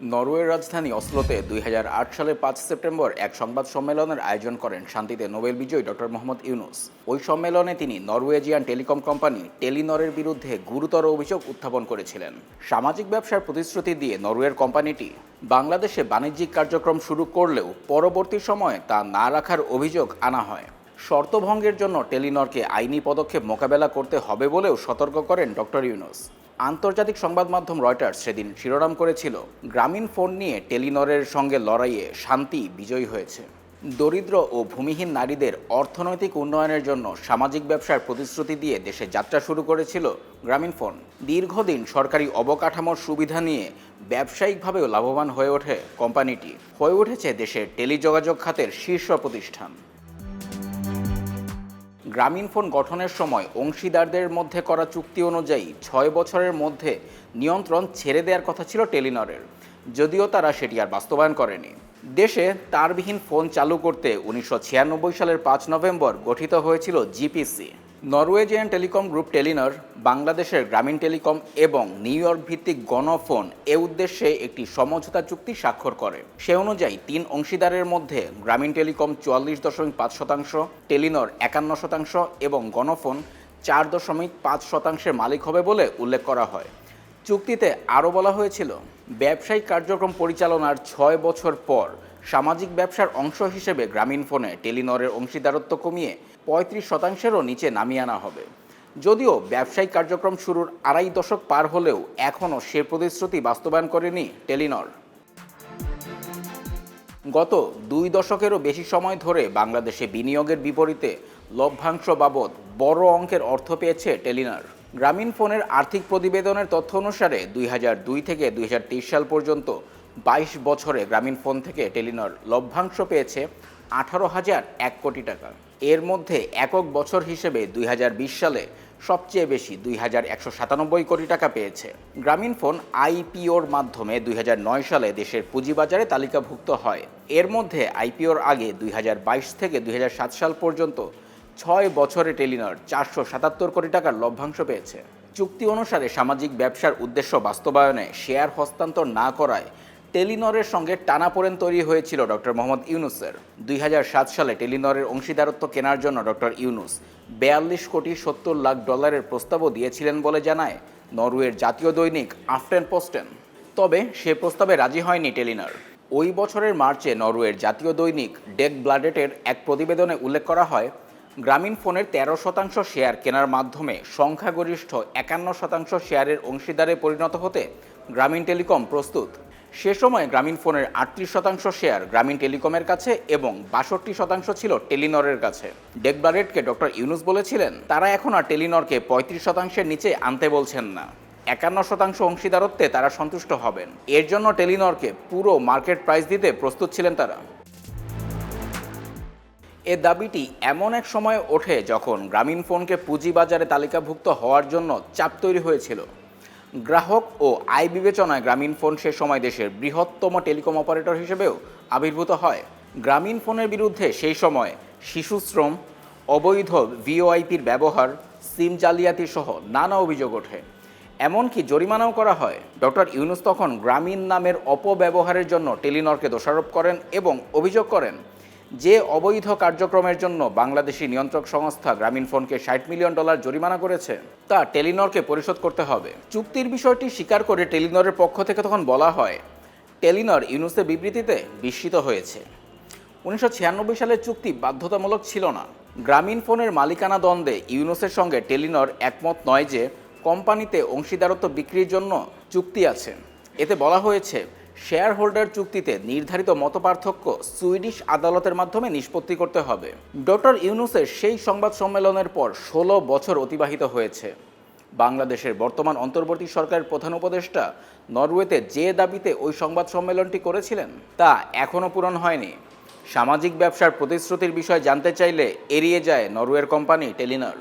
নরওয়ের রাজধানী অসলোতে দুই হাজার আট সালের পাঁচ সেপ্টেম্বর এক সংবাদ সম্মেলনের আয়োজন করেন শান্তিতে নোবেল বিজয়ী ডক্টর মোহাম্মদ ইউনুস। ওই সম্মেলনে তিনি নরওয়েজিয়ান টেলিকম কোম্পানি টেলিনরের বিরুদ্ধে গুরুতর অভিযোগ উত্থাপন করেছিলেন। সামাজিক ব্যবসার প্রতিশ্রুতি দিয়ে নরওয়ের কোম্পানিটি বাংলাদেশে বাণিজ্যিক কার্যক্রম শুরু করলেও পরবর্তী সময়ে তা না রাখার অভিযোগ আনা হয়। শর্তভঙ্গের জন্য টেলিনরকে আইনি পদক্ষেপ মোকাবেলা করতে হবে বলেও সতর্ক করেন ডক্টর ইউনুস। আন্তর্জাতিক সংবাদ মাধ্যম রয়টার্স সেদিন শিরোনাম করেছিল, গ্রামীণ ফোন নিয়ে টেলিনরের সঙ্গে লড়াইয়ে শান্তি বিজয়ী হয়েছে। দরিদ্র ও ভূমিহীন নারীদের অর্থনৈতিক উন্নয়নের জন্য সামাজিক ব্যবসার প্রতিশ্রুতি দিয়ে দেশে যাত্রা শুরু করেছিল গ্রামীণ ফোন। দীর্ঘদিন সরকারি অবকাঠামোর সুবিধা নিয়ে ব্যবসায়িকভাবেও লাভবান হয়ে ওঠে কোম্পানিটি। হয়ে উঠেছে দেশের টেলিযোগাযোগ খাতের শীর্ষ প্রতিষ্ঠান। গ্রামীণ ফোন গঠনের সময় অংশীদারদের মধ্যে করা চুক্তি অনুযায়ী ছয় বছরের মধ্যে নিয়ন্ত্রণ ছেড়ে দেওয়ার কথা ছিল টেলিনরের। যদিও তারা সেটি আর বাস্তবায়ন করেনি। দেশে তারবিহীন ফোন চালু করতে উনিশশো ছিয়ানব্বই সালের পাঁচ নভেম্বর গঠিত হয়েছিল GPC. Norwegian telecom group Telenor বাংলাদেশের গ্রামীণ টেলিকম এবং নিউ ইয়র্ক ভিত্তিক গণফোন এ উদ্দেশ্যে একটি সমঝোতা চুক্তি স্বাক্ষর করে। সে অনুযায়ী তিন অংশীদারের মধ্যে গ্রামীণ টেলিকম চুয়াল্লিশ দশমিক পাঁচ শতাংশ, টেলিনর একান্ন শতাংশ এবং গণফোন চার দশমিক পাঁচ শতাংশের মালিক হবে বলে উল্লেখ করা হয়। চুক্তিতে আরও বলা হয়েছিল, ব্যবসায়িক কার্যক্রম পরিচালনার ছয় বছর পর সামাজিক ব্যবসার অংশ হিসেবে গ্রামীণ ফোনে টেলিনরের অংশীদারত্ব কমিয়ে পঁয়ত্রিশ শতাংশেরও নিচে নামিয়ে আনা হবে। যদিও ব্যবসায়িক কার্যক্রম শুরুর আড়াই দশক পার হলেও এখনও সে প্রতিশ্রুতি বাস্তবায়ন করেনি টেলিনর। গত দুই দশকেরও বেশি সময় ধরে বাংলাদেশে বিনিয়োগের বিপরীতে লভ্যাংশ বাবদ বড় অঙ্কের অর্থ পেয়েছে টেলিনার। গ্রামীণ ফোনের আর্থিক প্রতিবেদনের তথ্য অনুসারে দুই থেকে দুই হাজার তেইশ সাল পর্যন্ত বাইশ বছরে গ্রামীণ ফোন থেকে টেলিনর লভ্যাংশ পেয়েছে আঠারো হাজার এক কোটি টাকা। এর মধ্যে একক বছর হিসেবে দুই হাজার বিশ সালে সবচেয়ে বেশি দুই হাজার একশো সাতানব্বই কোটি টাকা পেয়েছে। গ্রামীণ ফোন আইপিওর মাধ্যমে দুই হাজার নয় সালে দেশের পুঁজিবাজারে তালিকাভুক্ত হয়। এর মধ্যে আইপিওর আগে দুই হাজার বাইশ থেকে দুই হাজার সাত সাল পর্যন্ত ছয় বছরে টেলিনর চারশো সাতাত্তর কোটি টাকার লভ্যাংশ পেয়েছে। চুক্তি অনুসারে সামাজিক ব্যবসার উদ্দেশ্য বাস্তবায়নে শেয়ার হস্তান্তর না করায় টেলিনরের সঙ্গে টানাপোড়েন তৈরি হয়েছিল ডক্টর মোহাম্মদ ইউনুসের। দুই হাজার সাত সালে টেলিনরের অংশীদারত্ব কেনার জন্য ডক্টর ইউনুস বেয়াল্লিশ কোটি সত্তর লাখ ডলারের প্রস্তাবও দিয়েছিলেন বলে জানায় নরওয়ের জাতীয় দৈনিক আফটেন পোস্টেন। তবে সে প্রস্তাবে রাজি হয়নি টেলিনর। ওই বছরের মার্চে নরওয়ের জাতীয় দৈনিক ডেক ব্লাডেটের এক প্রতিবেদনে উল্লেখ করা হয়, গ্রামীণ ফোনের তেরো শতাংশ শেয়ার কেনার মাধ্যমে সংখ্যাগরিষ্ঠ একান্ন শতাংশ শেয়ারের অংশীদারে পরিণত হতে গ্রামীণ টেলিকম প্রস্তুত। সে সময় গ্রামীণ ফোনের আটত্রিশ শতাংশ শেয়ার গ্রামীণ টেলিকমের কাছে এবং বাষট্টি শতাংশ ছিল টেলিনরের কাছে। ডেকবারেটকে ডক্টর ইউনুস বলেছিলেন, তারা এখন আর টেলিনরকে পঁয়ত্রিশ শতাংশের নিচে আনতে বলছেন না। একান্ন শতাংশ অংশীদারত্বে তারা সন্তুষ্ট হবেন। এর জন্য টেলিনরকে পুরো মার্কেট প্রাইস দিতে প্রস্তুত ছিলেন তারা। এ দাবিটি এমন এক সময়ে ওঠে যখন গ্রামীণ ফোনকে পুঁজিবাজারে তালিকাভুক্ত হওয়ার জন্য চাপ তৈরি হয়েছিল। গ্রাহক ও আয় বিবেচনায় গ্রামীণ ফোন সে সময় দেশের বৃহত্তম টেলিকম অপারেটর হিসেবেও আবির্ভূত হয়। গ্রামীণ ফোনের বিরুদ্ধে সেই সময় শিশুশ্রম, অবৈধ ভিওআইপির ব্যবহার, সিম জালিয়াতি সহ নানা অভিযোগ ওঠে। এমনকি জরিমানাও করা হয়। ডক্টর ইউনুস তখন গ্রামীণ নামের অপব্যবহারের জন্য টেলিনরকে দোষারোপ করেন এবং অভিযোগ করেন যে অবৈধ কার্যক্রমের জন্য বাংলাদেশি নিয়ন্ত্রক সংস্থা গ্রামীণ ফোনকে ষাট মিলিয়ন ডলার জরিমানা করেছে, তা টেলিনরকে পরিশোধ করতে হবে। চুক্তির বিষয়টি স্বীকার করে টেলিনরের পক্ষ থেকে তখন বলা হয়, টেলিনর ইউনুসের বিবৃতিতে বিস্মিত হয়েছে। উনিশশো ছিয়ানব্বই সালের চুক্তি বাধ্যতামূলক ছিল না। গ্রামীণ ফোনের মালিকানা দ্বন্দ্বে ইউনুসের সঙ্গে টেলিনর একমত নয় যে, কোম্পানিতে অংশীদারত্ব বিক্রির জন্য চুক্তি আছে। এতে বলা হয়েছে শেয়ার হোল্ডার চুক্তিতে নির্ধারিত মতপার্থক্য সুইডিশ আদালতের মাধ্যমে নিষ্পত্তি করতে হবে। ডক্টর ইউনুসের সেই সংবাদ সম্মেলনের পর ষোলো বছর অতিবাহিত হয়েছে। বাংলাদেশের বর্তমান অন্তর্বর্তী সরকারের প্রধান উপদেষ্টা নরওয়েতে যে দাবিতে ওই সংবাদ সম্মেলনটি করেছিলেন, তা এখনও পূরণ হয়নি। সামাজিক ব্যবসার প্রতিশ্রুতির বিষয় জানতে চাইলে এড়িয়ে যায় নরওয়ের কোম্পানি টেলিনর।